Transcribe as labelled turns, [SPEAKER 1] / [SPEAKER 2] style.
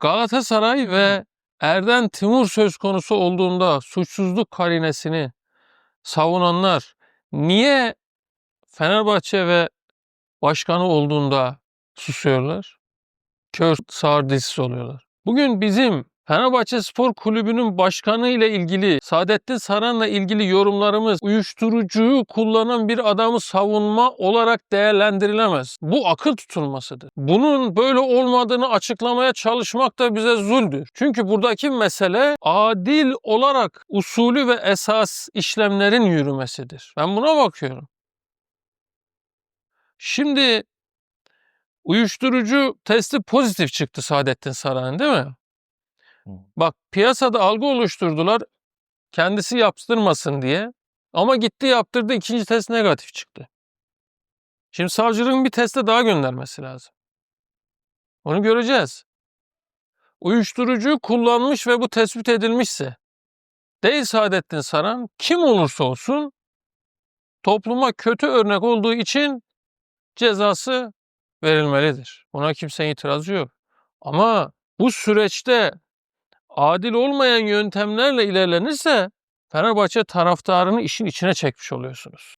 [SPEAKER 1] Galatasaray ve Erden Timur söz konusu olduğunda suçsuzluk karinesini savunanlar niye Fenerbahçe ve başkanı olduğunda susuyorlar? Kör sağır dilsiz oluyorlar. Bugün bizim Fenerbahçe Spor Kulübü'nün başkanı ile ilgili, Saadettin Saran'la ilgili yorumlarımız uyuşturucuyu kullanan bir adamı savunma olarak değerlendirilemez. Bu akıl tutulmasıdır. Bunun böyle olmadığını açıklamaya çalışmak da bize zuldür. Çünkü buradaki mesele adil olarak usulü ve esas işlemlerin yürümesidir. Ben buna bakıyorum. Şimdi uyuşturucu testi pozitif çıktı Saadettin Saran'ın değil mi? Bak piyasada algı oluşturdular kendisi yaptırmasın diye. Ama gitti yaptırdı ikinci test negatif çıktı. Şimdi savcılığın bir teste daha göndermesi lazım. Onu göreceğiz. Uyuşturucu kullanmış ve bu tespit edilmişse değil Saadettin Saran kim olursa olsun topluma kötü örnek olduğu için cezası verilmelidir. Buna kimsenin itirazı yok. Ama bu süreçte adil olmayan yöntemlerle ilerlenirse Fenerbahçe taraftarını işin içine çekmiş oluyorsunuz.